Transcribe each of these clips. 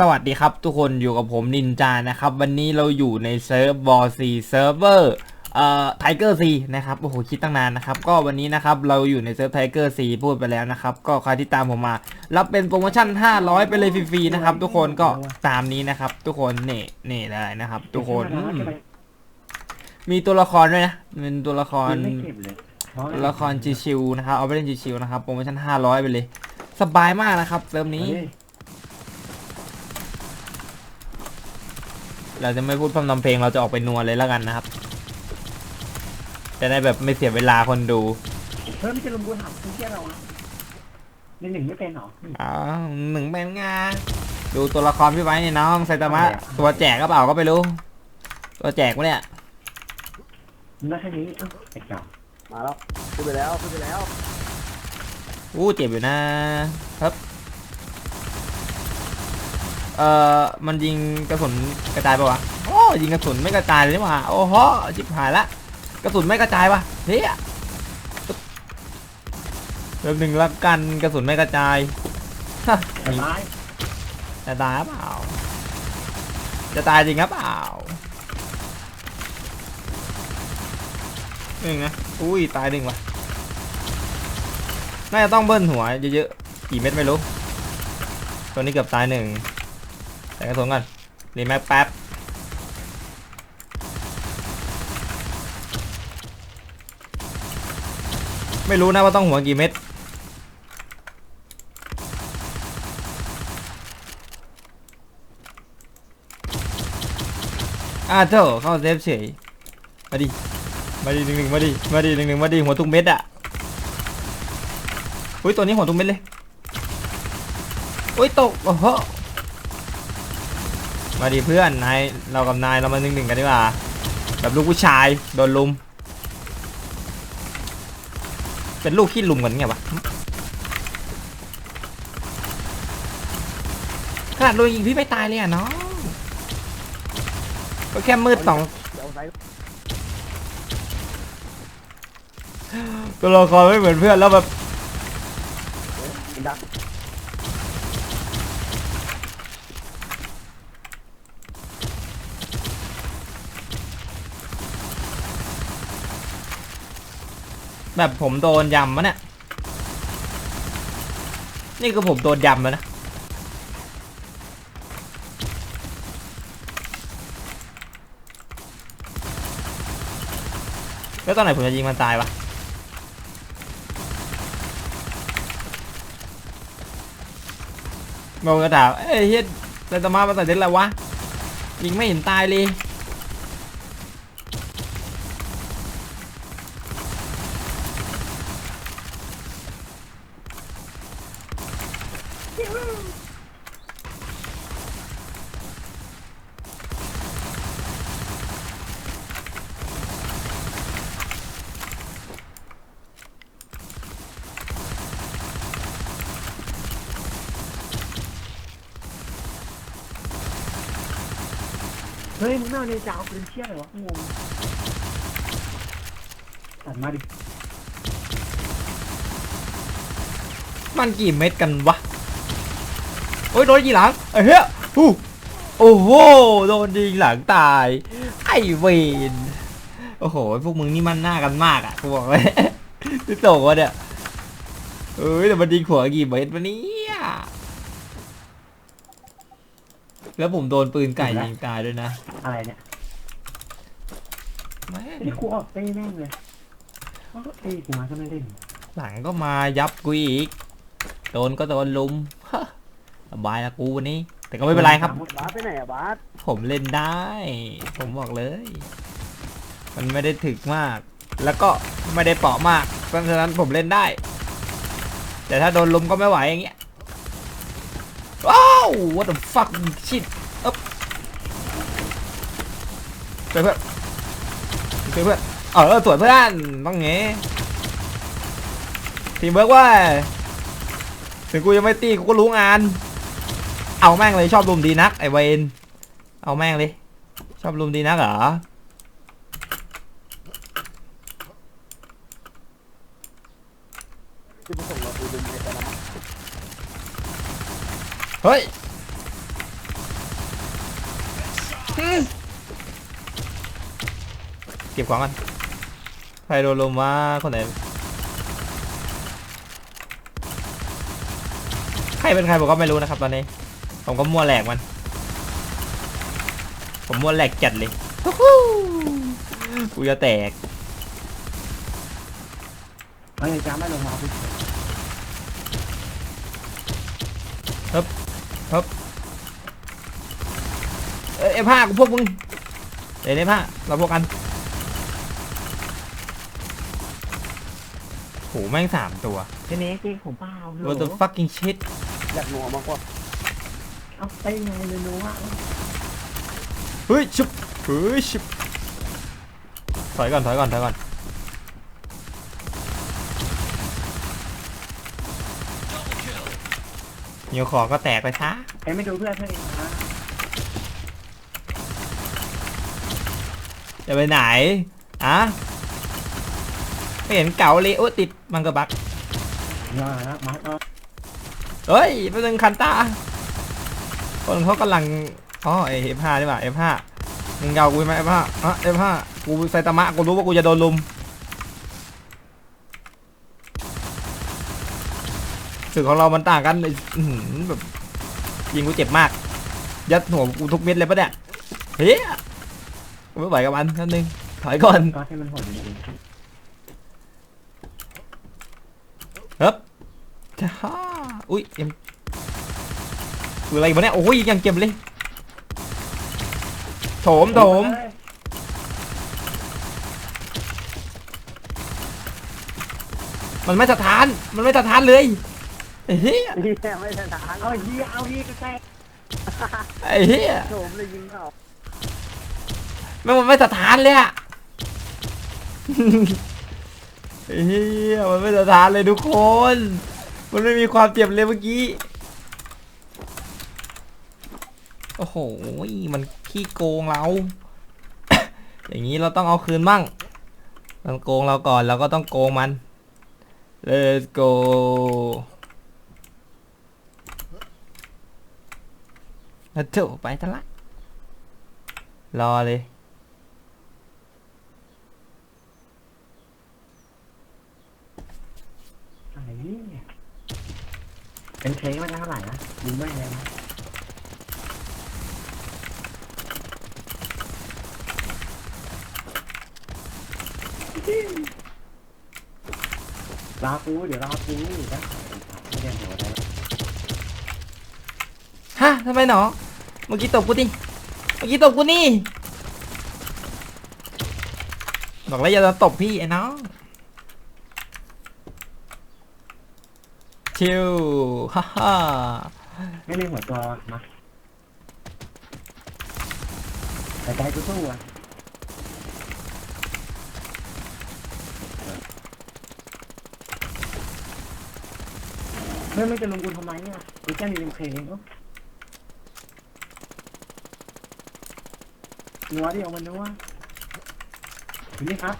สวัสดีครับทุกคนอยู่กับผมนินจานะครับ วันนี้เราอยู่ในเซิร์ฟบอซีเซิร์ฟเวอร์เอ่อไทเกอร์ซีนะครับโอ้โหคิดตั้งนานนะครับ ก็วันนี้นะครับเราอยู่ในเซิร์ฟไทเกอร์ซีพูดไปแล้วนะครับ ก็ใครที่ตามผมมา รับเป็นโปรโมชั่น 500 ไปเลยฟรีๆนะครับทุกคนก็ตามนี้นะครับ ทุกคนนี่นี่เลยนะครับ ทุกคนอืมมีตัวละครด้วยนะเป็นตัวละครไม่เก็บเลยตัวละครชิวๆนะครับเอาไปเล่นชิวๆนะครับโปรโมชั่น 500 ไปเลย สบายมากนะครับเซิร์ฟนี้ เราจะไม่พูดพร่ำทำเพลงเราจะออกไปนัวเลยแล้วกันนะครับ จะได้แบบไม่เสียเวลาคนดูเพิ่มจะลงกูถามคุณเชื่อเราอะในหนึ่งไม่เป็นหรออ้าวหนึ่งเป็นไงดูตัวละครพี่ไว้เนี่ยน้องไซตามะอะไรอะตัวแจกก็เปล่าก็ไปรู้ ตัวแจกวะเนี่ยมันได้แค่นี้เอ้าไอ้เก่ามาแล้วขึ้นไปแล้วขึ้นไปแล้วอู้เจ็บอยู่นะครับ เอ่อ มันยิงกระสุนกระจายปะวะ โอ้ยิงกระสุนไม่กระจายเลยนี่หว่า โอ้โหจิบหายละ กระสุนไม่กระจายวะเฮ้ยเริ่มหนึ่งละกันกระสุนไม่กระจายฮะสบายจะตายหรือเปล่า จะตายจริงหรือเปล่าหนึ่งนะ อุ้ยตายหนึ่งว่ะ น่าจะต้องเบิ้ลหัวเยอะๆ กี่เม็ดไม่รู้ ตัวนี้เกือบตายหนึ่ง กระสุนก่อนรีแม็กแป๊บไม่รู้นะว่าต้องหัวกี่เม็ดอ่าเถอะเข้าเซฟเฉยมาดิมาดิหนึ่งหนึ่งมาดิมาดิหนึ่งหนึ่งมาดิหัวทุกเม็ดอะอุ้ยตัวนี้หัวทุกเม็ดเลยอุ้ยตกโอ้โห มาดิเพื่อนนายเรากับนายเรามาหนึ่งหนึ่งกันดีกว่าแบบลูกผู้ชายโดนลุม เป็นลูกที่ลุมกันไงวะขนาดโดนยิงพี่ไม่ตายเลยอะน้องก็แค่มืดสองตัวละครไม่เหมือนเพื่อนแล้วแบบ แบบผมโดนยำมะเนี่ย นี่คือผมโดนยำแล้วนะ แล้วตอนไหนผมจะยิงมันตายวะงงกระถามเอ้ยเฮียไซตามะมาใส่เด็ดอะไรวะ ยิงไม่เห็นตายเลย ฮ้ยมึงไม่เอาในจาวเป็นเชี่ยเลยวะงงตัดมาดิมันกี่เม็ดกันวะ โอ้ยโดนยิงหลังไอ้เหี้ยฮู้โอ้โห โดนยิงหลังตาย ไอ้เวนโอ้โห พวกมึงนี่มันหน้ากันมากอะกูบอกเลยพี่โตวะเนี่ย เอ้ยแต่มันยิงหัวกี่เม็ดวะเนี่ย แล้วผมโดนปืนไก่ยิงตายด้วยนะอะไรเนี่ยแม่งนี่กูออกเต้แม่งเลยว่าเต้กูมาก็ไม่เล่นหลังก็มายับกูอีก โดนก็โดนลุมสบายละกูวันนี้ แต่ก็ไม่เป็นไรครับ บาสไปไหนอะบาสผมเล่นได้ ผมบอกเลย มันไม่ได้ถึกมาก แล้วก็ไม่ได้เปราะมาก เพราะฉะนั้นผมเล่นได้ แต่ถ้าโดนลุมก็ไม่ไหวอย่างเงี้ยว้าว what the fuck shit อ๊บสวยเพื่อนสวยเพื่อนเออสวยเพื่อนต้องงี้ทีมเบิร์กว่าถึงกูยังไม่ตีกูก็รู้งาน เอาแม่งเลยชอบลุมดีนักไอเวนเอาแม่งเลย ชอบลุมดีนักเหรอ ที่มาส่ง เราดูดึงเด็กไปแล้วมั้งเฮ้ยเก็บของกันใครโดนลมว่าคนไหน ใครเป็นใครผมก็ไม่รู้นะครับตอนนี้ ผมก็มั่วแหลกมัน ผมมั่วแหลกจัดเลยฮู้ฮู้กูจะแตกเฮ้ยจ้าไม่ลงมาเอาไป เอ้ยไอ้ผ้ากูพวกมึงเดี๋ยวไอ้ผ้าเราพวกกันโหแม่งสามตัวเป็นเน็กจริงผมเปล่า What the fucking shit อยากหนัวมากกว่าเอาไปไงเลยนู้ว่าเฮ้ยชุบเฮ้ยชุบถอยก่อนถอยก่อนถอยก่อนเหนียวขอก็แตกไปซะเอ้ยไม่ดูเพื่อนเพื่อนเองนะ จะไปไหนอะไม่เห็นเก่าเลยโอ้ติดมังกรบักอย่านะมาร์คเอาเฮ้ยเป็นหนึ่งคันตาคนเขากำลังอ๋อไอเอฟห้าดีกว่าเอฟห้ามึงเกากูไหมเอฟห้าอะเอฟห้ากูไซตามะกูรู้ว่ากูจะโดนลุมสึกของเรามันต่างกันแบบยิงกูเจ็บมาก ยัดหัวกูทุกเม็ดเลยปะเนี่ยเฮ้ย กูไม่ไหวกับมันนั่นนึงถอยก่อนก็ให้มันโหดจริงจ้าอุ้ยเอ็มคืออะไรวะเนี่ยโอ้ยยังเก็บเลยโถมๆโถมเอ้ยมันไม่สะท้าน มันไม่สะท้านเลยไอ้เหี้ยนี่แม่ไม่ใช่ทหารเอาเฮียเอาเฮียใกล้ไอ้เหี้ยโฉมเลยยิงเขา แม่งมันไม่สะท้านเลยอะเหี้ยมันไม่สะท้านเลยทุกคน มันไม่มีความเจ็บเลยเมื่อกี้ โอ้โห มันขี้โกงเรา อย่างนี้เราต้องเอาคืนบ้าง มันโกงเราก่อนเราก็ต้องโกงมัน let's go แล้วเถอะไปทะละรอเลย ๆอะไรเนี่ยเป็นเค้กมันได้เท่าไหร่นะยิงไม่เลยนะรอกูเดี๋ยวรอกูนะไม่ได้หัวใจฮะทำไมหนอเมื่อกี้ตบกูดิเมื่อกี้ตบกูนี่บอกแล้วอย่ามาตบพี่ไอ้น้อง ชิวฮ่าฮ่าไม่มีหัวตัวมาแต่ใจกูสู้อะเมื่อไม่จะลงกูทำไมเนี่ยกูแค่มีเป็นเพลงเนาะนัวดิเอามันนัวอยู่นี่ครับ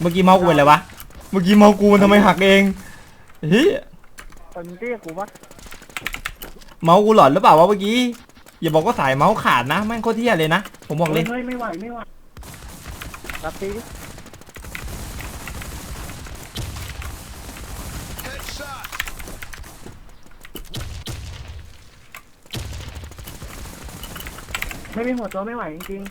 เมื่อกี้เมาส์กูเป็นอะไรวะ เมื่อกี้เมาส์กูมันทำไมหักเอง เฮ้ยคนเรียกกูว่าเมาส์กูหลอนหรือเปล่าวะเมื่อกี้อย่าบอกว่าสายเมาส์ขาดนะแม่งโคตรเที่ยเลยนะผมบอกเลยเฮ้ยไม่ไหวไม่ไหวรับตีดิไม่มีหัวตัวไม่ไหวจริง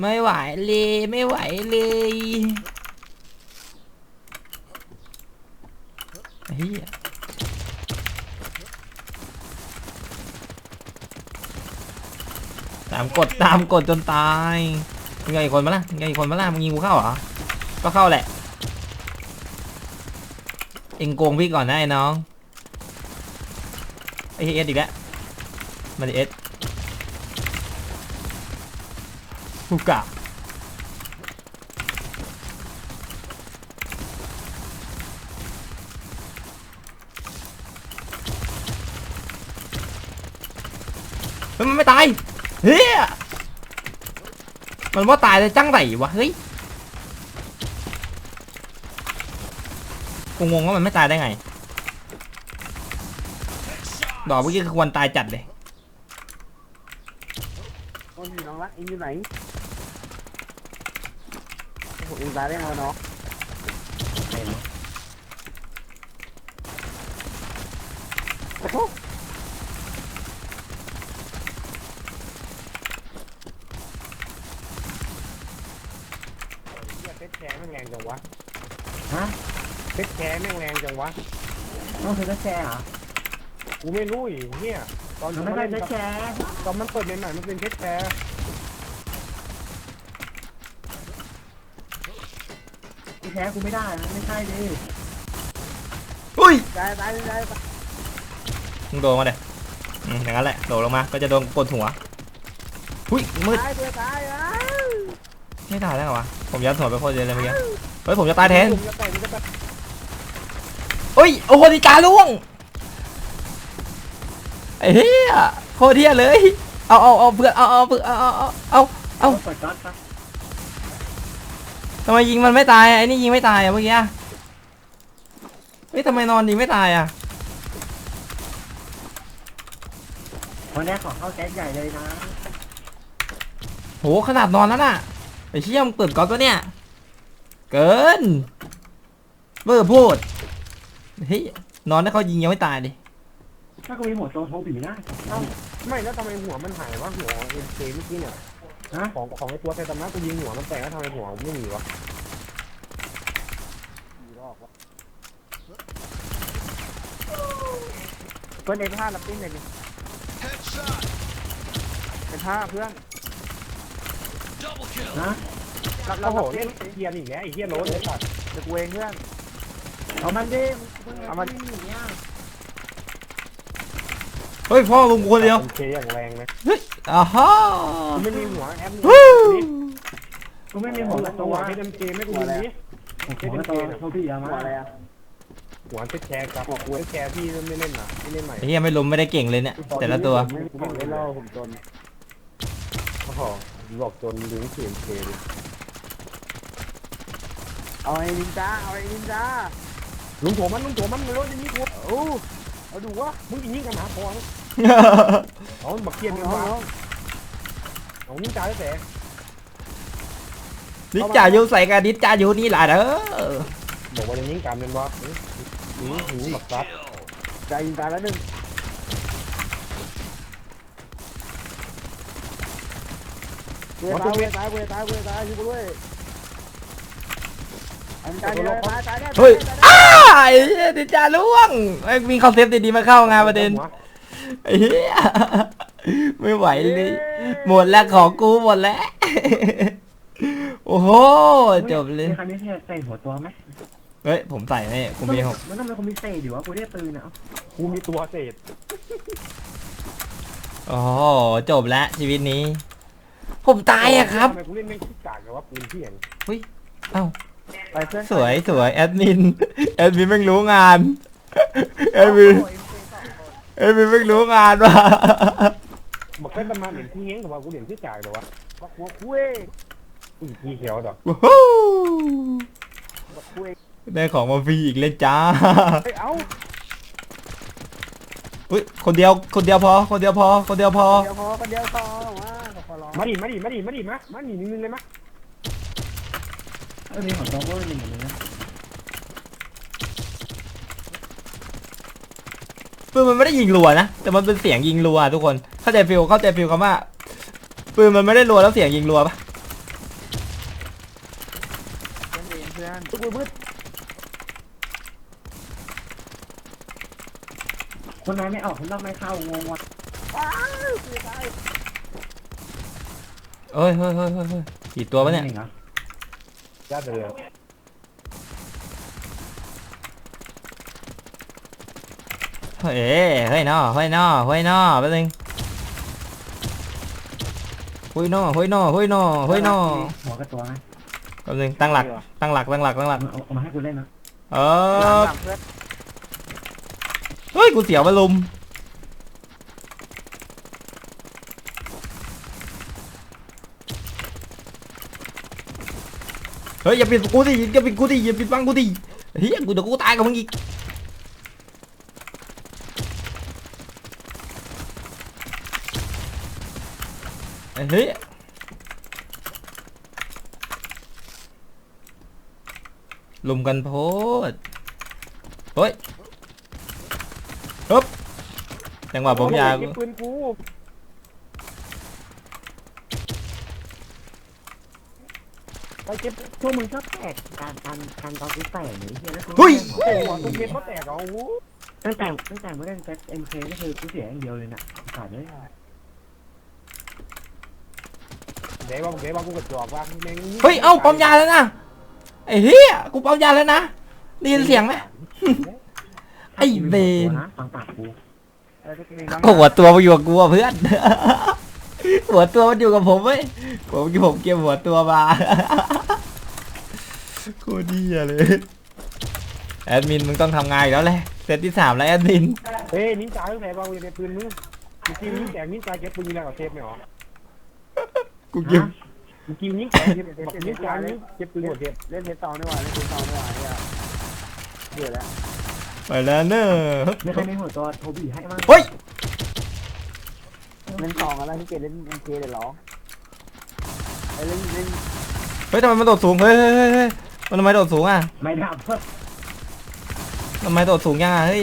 ไม่ไหวเลยไม่ไหวเลย เฮียตามกดตามกดจนตายมึงไงอีกคนมาล่ะมึงไงอีกคนมาล่ะมึงยิงกูเข้าเหรอ ก็เข้าแหละ เอ็งโกงพี่ก่อนนะไอ้น้องไอเอสอีกแล้วมาดิเอสฮูกะ ตายเฮ้ยมันว่าตายเลยจังไรวะเฮ้ยกูงงว่ามันไม่ตายได้ไง ดอกเมื่อกี้คือควรตายจัดเลยมันอยู่น้องรักเองอยู่ไหนโอ้โหเองตายได้ไงวะน้องเป็นโอ้โห เหี้ยเพชรแท้แม่งแรงจังวะ ฮะ เพชรแท้แม่งแรงจังวะต้องซื้อแชร์เหรอกูไม่รู้อีกเนี่ยตอนมันมัไม่นได้เล่นซื้อแชร์ตอนมันเปิดใหม่ๆมันเป็นเพชรแท้กูแชร์กูไม่ได้นะไม่ใช่ดิอุ้ยตายตายตายตายมึงโดนมาเลยอืมอย่างนั้นแหละโดดลงมาก็จะโดนกดหัวอุ้ยมืดตายเพื่อตายอะไม่ตายแล้วเหรอวะผมยัดหัวไปโคตรเยอะเลยเมื่อกี้เฮ้ยผมจะตายแทน ผมจะแต่งจะแบบ เฮ้ยโอ้โหดีจาล่วงไอ้เหี้ยโคตรเที่ยเลยเอาเอาเอาเพื่อนเอาเอาเพื่อนเอาเอาเอาเอาเอ้าเปิดก๊อตครับทำไมยิงมันไม่ตายอะไอ้นี่ยิงไม่ตายอะเมื่อกี้อะเฮ้ยทำไมนอนยิงไม่ตายอะวันนี้ขอเข้าแก๊สใหญ่เลยนะโหขนาดนอนแล้วน่ะไอ้เชี่ยมงเปิดก๊อตตัวเนี่ยเกินเบอร์พูด เฮ้ยนอนให้เขายิงยังไม่ตายดิถ้ากูมีหัวโตโทรบีนะเอ้าไม่แล้วทำไมหัวมันหายวะหัวเอ็นเเมื่อกี้เนี่ยฮะของของไอ้ตัวไซตามะกูยิงหัวมันแตกแล้วทำไมหัวมันไม่มีวะเพื่อนเอ็นห้าลับปิ้นเลยดิเอ็นห้าเพื่อนฮะรับรับโอ้โหรับเล่เล่นนเกียร์อีกแล้วไอ้เหี้ยโรสไอ้สัตว์เดี๋ยวกูเองเพื่อน เอามันดิเอามันอย่างเงี้ยเฮ้ยพ่อลุงคนเดียวเอ็นเคอย่างแรงนะอ้าวฮ่ากูไม่มีหัวแอปวู้กูไม่มีหัหัววโตตัวอะเพชรเอ็มเคไม่กูยิงนี้หัวโตโทรบีเอาหัมาวอะไรอะหัวเพชรแท้ครับหัวเพชรแท้พี่ไม่เล่นอะไม่เล่นใหม่ไอ้เหี้ยไม่ล้มไม่ได้เก่งเลยเนี่ยแต่ละตัวไม่กูไม่เล่าผมจนโอ้โหบอกจนดึงเสียงเคเลยเอาไอ้นินจาเอาไอ้นินจา ลุงโถมันลุงโถมันไม่รู้จะยิงกูโอ้เอาดูวะมึงจะยิงกันหาพองเอาบักเกียนเอากันเอามาเอาเอานิ่งจ่าได้แต่นิจจาอยู่ใส่กันนิจจาอยู่นี่แหละเด้อบอกว่าจะยิงกันเป็นวะหืมหืมบักซัดใจยิงตายแล้วหนึ่งเว้ยตายเว้ยตายเว้ยตายเว้ยตายอยู่กูด้วยอันตายเลยตายตายได้เฮ้ยอ้า ไอ้เหี้ยนิจจาล่วงไอ้ยมีเข้าเซฟดีๆมาเข้างานประเด็นไอ้เหี้ยไม่ไหวเลยหมดแล้วของกูหมดแล้วโอ้โหจบเลยมีใครไม่ใส่หัวตัวไหมเฮ้ยผมใส่ให้กูมีหกมันต้องเป็นคนพิเศษอยู่วะกูได้ปืนอะกูมีตัวเศษโอ้โหจบแล้วชีวิตนี้ ผมตายอะครับทำไมกูเล่นแม่งขี้กากเลยวะปืนเที่ยงเอ้า ไปเพื่อนสวยสวยแอดมินแอดมินไม่รู้งานแอดมินแอดมินไม่รู้งานว่ะบอกเป็นประมาณเหรียญที่เงี้ยงแต่ว่ากูเหรียญที่กากเลยวะบักหัวคุยอีกทีเขียวดอกวู้ฮู้บักคุยได้ของมาฟรีอีกเลยจ้าเฮ้ยเอ้าอุ้ยคนเดียวคนเดียวพอ คนเดียวพอ คนเดียวพอ เดียวพอคนเดียวพอว่าขอร้องมาดิมาดิมาดิมาดิมามาหนีนิดนึงเลยมะเออมีหัวโตก็หนึ่งเลยนะปืนมันไม่ได้ยิงรัวนะ แต่มันเป็นเสียงยิงรัวทุกคน เข้าใจฟิลเข้าใจฟิลคำว่าปืนมันไม่ได้รัวแล้วเสียงยิงรัวปะเพื่อนเองเพื่อนทุกคนมืดคนไหนไม่ออกคนนอกไม่เข้างงวะอ้าวคุยตายเอ้ยเฮ้ยเฮ้ยเฮ้ยเฮ้ยกี่ตัวปะเนี่ยเหรอ ญาติเลยเฮ้ยเฮ้ยนอเฮ้ยนอเฮ้ยนอแป๊บนึงเฮ้ยนอเฮ้ยนอเฮ้ยนอเฮ้ยนอหัวกับตัวไหมแป๊บนึงตั้งหลักตั้งหลักตั้งหลักตั้งหลักเอาเอามาให้กูเล่นนะเอหลังอหลังเพื่อนเฮ้ยกูเสียวมาลุม เฮ้ยอย่าปิดกูดิอย่าปิดกูดิอย่าปิดบังกูดิเฮียกูเดี๋ยวกูตายกับมึงอีกเฮ้ยลุมกันโพดเฮ้ยฮึบจังหวะผมยาวเก็บปืนกู ไปเก็บพวกมึงชอบแตกการการการตอนที่แตกหรือเฮียแล้วกูเฮ้ย โอ้โหตุ้มเม็ดก็แตกเอาโอ้โหตั้งแต่ตั้งแต่เมื่อเล่นเซตเอ็มเคก็คือกูเสียอย่างเดียวเลยน่ะขาดเลยเดี๋ยวว่าเดี๋ยวว่ากูกระจอกว่าแม่งเฮ้ย เอ้าปั๊มยาแล้วนะไอ้เฮียกูปั๊มยาแล้วนะได้ยินเสียงไหมไอ้เวรนะฟังปากกูหัวตัวมาอยู่กับกูอะเพื่อน หัวตัวมันอยู่กับผมเว้ยผมผมเก็บหัวตัวมาโคตรดีอะเลยแอดมินมึงต้องทำงานอีกแล้วแหละเซตที่สามแล้วแอดมินเฮ้ยนิ้นจ่าตั้งแต่ว่าเก็บปืนมึงเมื่อกี้นิ้นแตกนิ้นจ่าเก็บปืนแล้วเทปไม่หรอกูเก็บเมื่อกี้นิ้นแตกเก็บนิ้นจ่านิ้นเก็บปืนหมดเทปเล่นเทสตองดีกว่าเล่นเทสตองดีกว่าเนี่ยเดือดแล้วไปแล้วเนอะไม่ใครไม่หัวตัวโทบีให้มั้งเฮ้ย เล่นสองอะไรที่เกดเล่นเอ็มเคเดี๋ยวร้องเล่นเล่นเฮ้ยทำไมมันโดดสูงเฮ้ยเฮ้ยเฮ้ยเฮ้ยมันทำไมโดดสูงอะไม่ดับเพิ่มทำไมโดดสูงยังอะเฮ้ย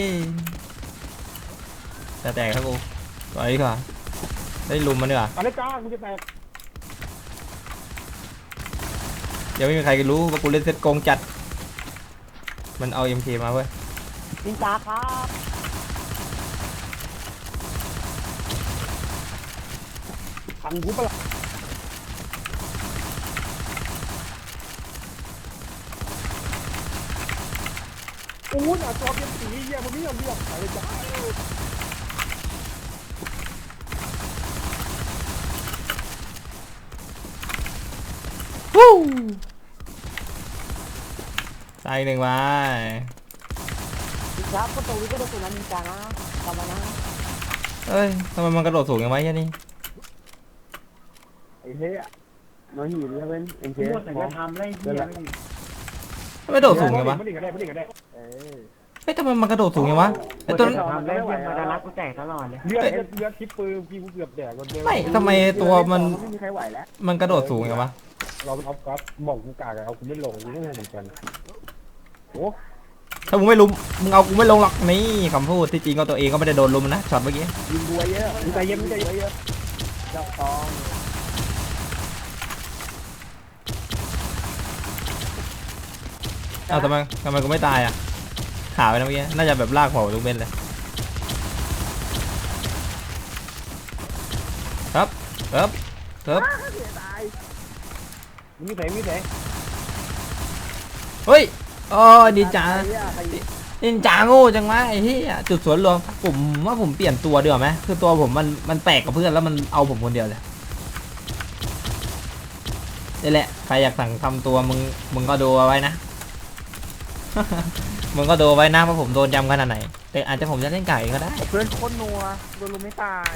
จะแตกครับกูไปดีกว่าได้ลุมมันดีกว่าอะไรจ้ากูจะแตกเดี๋ยวไม่มีใครรู้ว่ากูเล่นเซตโกงจัด มันเอา MK มาเว้ยนินจาครับ ทันกูปะล่ะโอ้ยหน้าจอเป็นสีเยี่ยมันไม่ยอมเรียกใครเลยจ้าวู้ตายอีกหนึ่งไว้นินจาก็ตรงนี้ก็โดนตัวนั้นนินจานะทำมานะเอ้ยทำไมมันกระโดดสูงอย่างไวะแค่นี้ไอ้ เฮ้ยน้องหิวเนี่ยเป็นเอ็มเคพูดแต่จะทำไรเฮียไม่ทำไมโดดสูงอย่างวะไม่ได้ก็ได้ไม่ได้ก็ได้เออเฮ้ยทำไมมันกระโดดสูงอย่างวะไอ้ตัวนั้นทำไรเฮียมันจะรักกูแตกตลอดเลยเลือดเลือดทิปปืนพี่กูเกือบแดกคนเดียวไม่ทำไมตัวมันไม่มีใครไหวแล้วมันกระโดดสูงอย่างวะเราเป็นออฟกัสบอกกูกากเอาคุณไม่ลงกูไม่ลงเหมือนกันโอ้ถ้ามึงไม่ลุมมึงเอากูไม่ลงหรอกนี่คำพูดที่จริงก็ตัวเองก็ไม่ได้โดนลุมนะช็อตเมื่อกี้ยิงบัวเยอะมึงใจเย็นมึงใจเย็นเยอะเจ้าตอง อ้าทำไมทำไมกูไม่ตายอะขาไปนะเมื่อกี้น่าจะแบบลากหัวลูกเบนเลย ครับครับครับมึงมีแผลมีแผลเฮ้ยอ๋อดีจ้าใครอะใครนินจาโง่จังวะไอ้ที่จุดสวนรวมผมว่าผมเปลี่ยนตัวเดียวาไหมคือตัวผมมันมันแปลกกับเพื่อนแล้วมันเอาผมคนเดียวเลยนี่แหละใครอยากสั่งทำตัวมึงมึงก็ดูเอาไว้นะ มึงก็ดูเอาไว้นะว่าผมโดนยำขนาดไหน แต่อาจจะผมจะเล่นไก่ก็ได้ เพื่อนคนนัวโดนลุมไม่ตาย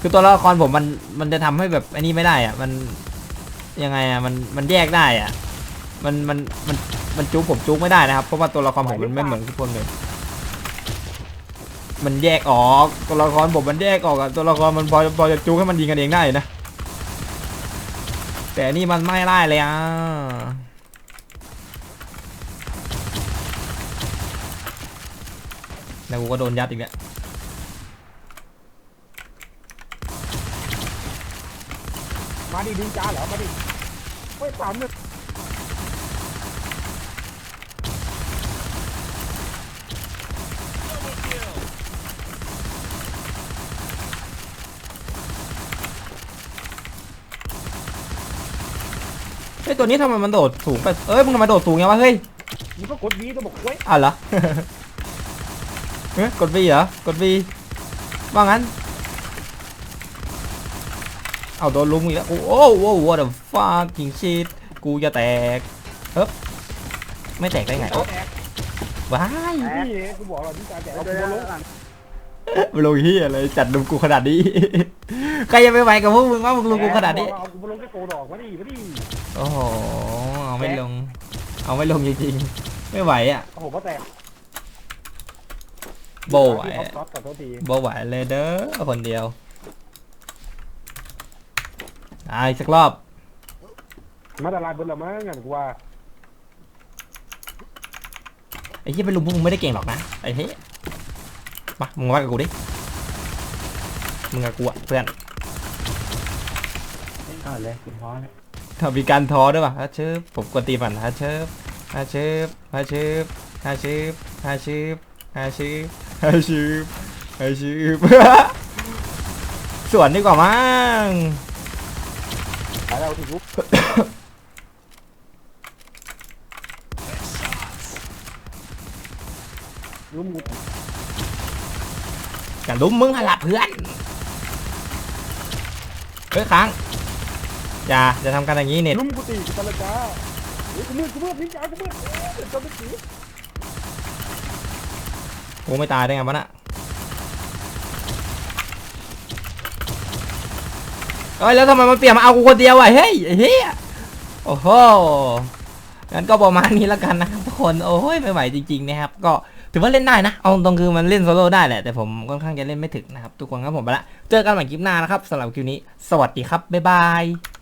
คือตัวละครผมมันมันจะทำให้แบบอันนี้ไม่ได้อะมันยังไงอะมันมันแยกได้อะมันมันมันมันจุกผมจุกไม่ได้นะครับ เพราะว่าตัวละครผมมันไม่เหมือนทุกคนเลย มันแยกออกตัวละครผมมันแยกออกอะตัวละครมันพอพอจะจุกให้มันยิงกันเองได้นะ แต่อันนี่มันไม่ได้เลยอะ แล้วกูก็โดนยัดอีกแล้วมาดิดินจ้าเหรอ มาดิไม่สามเนี่ยเฮ้ยตัวนี้ทำไมมันโดดสูงไป เอ้ยมึงทำไมโดดสูงยังวะเฮ้ยมึงก็กดวีตัวบอกเว้ย อะเหรอ เฮ้ยกด V เหรอกด V ว่างั้น เอาโดนลุมอีกแล้ว โอ้โห what the fucking shit กูจะแตกเฮ้ยไม่แตกได้ไงโอ้แตกว้ายนี่กูบอกเราดินจ้าแตกเอาเดิกูนลงหลังมาลงเฮียอะไรจัดลุมกูขนาดนี้ ใครจะไปไหวกับพวกมึงว่ามึงลุมกูขนาดนี้เอากูมาลงแค่โกดอกมาดิมาดิโอ้โห เอาไม่ลง เอาไม่ลงจริงๆ ไม่ไหวอะ โอ้โหพ่อแตก โบไหวออฟกัสขอโทษทีโบไหวเลยเด้อคนเดียวอ่าอีกสักรอบมาตลาดเบนละมั้งงั้นกูว่าไอ้เหี้ยไปลุมพวกมึงไม่ได้เก่งหรอกนะไอ้เฮ้ยมามึงมาว่ากับกูดิมึงกับกูอะเพื่อนเล่นก่อนเลยคุณพ่อเนี่ยเขามีการท้อด้วยป่ะฮะเชิบผมกดตีมันฮะเชิบฮะเชิบฮะเชิบฮะเชิบฮะเชิบฮะเชิบฮะเชิบ ฮะเชิบสวนดีกว่ามั้งไปแล้วถึงลุกลุมกูกันลุมมึงหนละเพื่อน เฮ้ยค้าง อย่าจะทำกันอย่างนี้เน็ตลุ้มกูตีกูตะละจ้าเฮ้ยกูมืดกูมืดนี่จ้ากูมืดจะไปตี กูไม่ตายได้ไงวะน่ะเอ้ยแล้วทำไมมันเปลี่ยนมาเอากูคนเดียววะเฮ้ยเฮ้ยโอ้โหงั้นก็ประมาณนี้แล้วกันนะครับทุกคนโอ้ยไม่ไหวจริงๆนะครับ ก็ถือว่าเล่นได้นะ เอาตรงคือมันเล่นโซโล่ได้แหละ แต่ผมค่อนข้างจะเล่นไม่ถึงนะครับ ทุกคนครับผมไปละ เจอกันใหม่คลิปหน้านะครับสำหรับคลิปนี้ สวัสดีครับ บ๊ายบาย